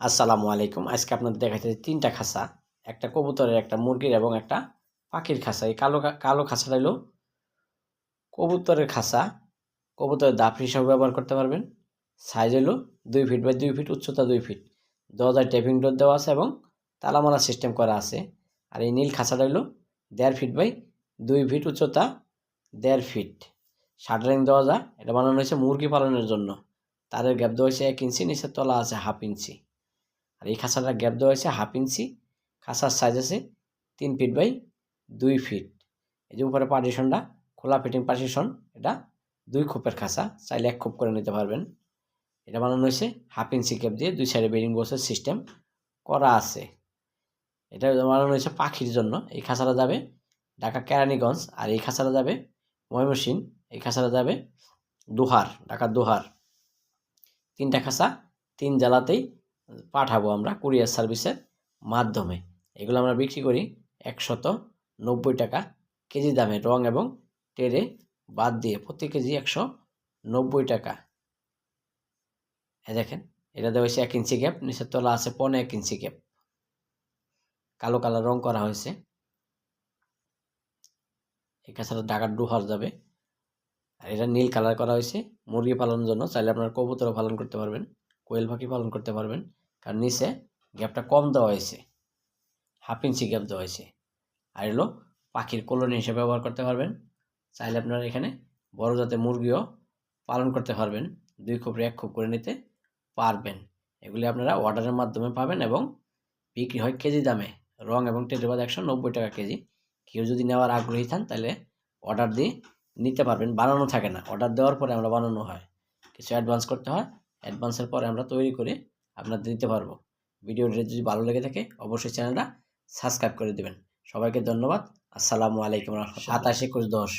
আসসালামু আলাইকুম। আজকে আপনাদের দেখাচ্ছি তিনটা খাঁচা একটা কবুতরের, একটা মুরগির এবং একটা পাখির খাঁচা এই কালো কালো খাঁচাটা হলো কবুতরের খাঁচা কবুতরের দাপ হিসাবে ব্যবহার করতে পারবেন। সাইজ হলো দুই ফিট বাই দুই ফিট উচ্চতা দুই ফিট দরজায় টেপিং ডোর দেওয়া আছে এবং তালামালা সিস্টেম করা আছে। আর এই নীল খাঁচাটা হলো দেড় ফিট বাই দুই ফিট উচ্চতা দেড় ফিট শাটারিং দরজা এটা বানানো হয়েছে মুরগি পালনের জন্য। তারের গ্যাপ দেওয়া হয়েছে এক ইঞ্চি, নিচের তলা আছে হাফ ইঞ্চি। আর এই খাঁচাটার গ্যাপ দেওয়া হয়েছে হাফ ইঞ্চি খাঁচার সাইজ আছে তিন ফিট বাই দুই ফিট এই যে উপরে পার্টিশনটা খোলা ফিটিং পার্টিশন এটা দুই খোপের খাঁচা, চাইলে এক খোপ করে নিতে পারবেন। এটা বানানো হয়েছে হাফ ইঞ্চি ক্যাপ দিয়ে, দুই সাইডে বেরিং বক্সের সিস্টেম করা আছে। এটা বানানো হয়েছে পাখির জন্য। এই খাঁচাটা যাবে ঢাকা কেরানীগঞ্জ, আর এই খাঁচাটা যাবে ময়মনসিং এই খাঁচাটা যাবে দোহার, ঢাকার দোহার। তিনটা খাঁচা, তিন জেলাতেই পাঠাবো আমরা কুরিয়ার সার্ভিসের মাধ্যমে। এগুলো আমরা বিক্রি করি একশত নব্বই টাকা কেজি দামে, রং এবং টেরে বাদ দিয়ে প্রতি কেজি একশো নব্বই টাকা। এ দেখেন, এটা দেওয়া হয়েছে এক ইঞ্চি গ্যাপ নিচের তলা আছে পনে এক ইঞ্চি গ্যাপ কালো কালার রং করা হয়েছে। এই কাছাড়া ঢাকার ডুহার যাবে। আর এটা নীল কালার করা হয়েছে, মুরগি পালনের জন্য। চাইলে আপনার কবুতরও পালন করতে পারবেন। কোয়েল পাখি পালন করতে পারবেন। কারণ নিচে গ্যাপটা কম দেওয়া হয়েছে। হাফ ইঞ্চি গ্যাপ দেওয়া হয়েছে। আর এলো পাখির কলোনি হিসেবে ব্যবহার করতে পারবেন। চাইলে আপনারা এখানে বড় জাতের মুরগিও পালন করতে পারবেন। দুই খোপরে এক খোপ করে নিতে পারবেন। এগুলি আপনারা অর্ডারের মাধ্যমে পাবেন এবং বিক্রি হয় কেজি দামে। রং এবং টেলিবাদ একশো নব্বই টাকা কেজি। কেউ যদি নেওয়ার আগ্রহী থান, তাহলে অর্ডার দিয়ে নিতে পারবেন। বানানো থাকে না। অর্ডার দেওয়ার পরে আমরা বানানো হয়। কিছু অ্যাডভান্স করতে হয়। অ্যাডভান্সের পরে আমরা তৈরি করে আপনাদের দিতে পারব। ভিডিওটি যদি ভালো লেগে থাকে অবশ্যই চ্যানেলটা সাবস্ক্রাইব করে দেবেন। সবাইকে ধন্যবাদ। আসসালামু আলাইকুম সাতাশে একুশ দশ।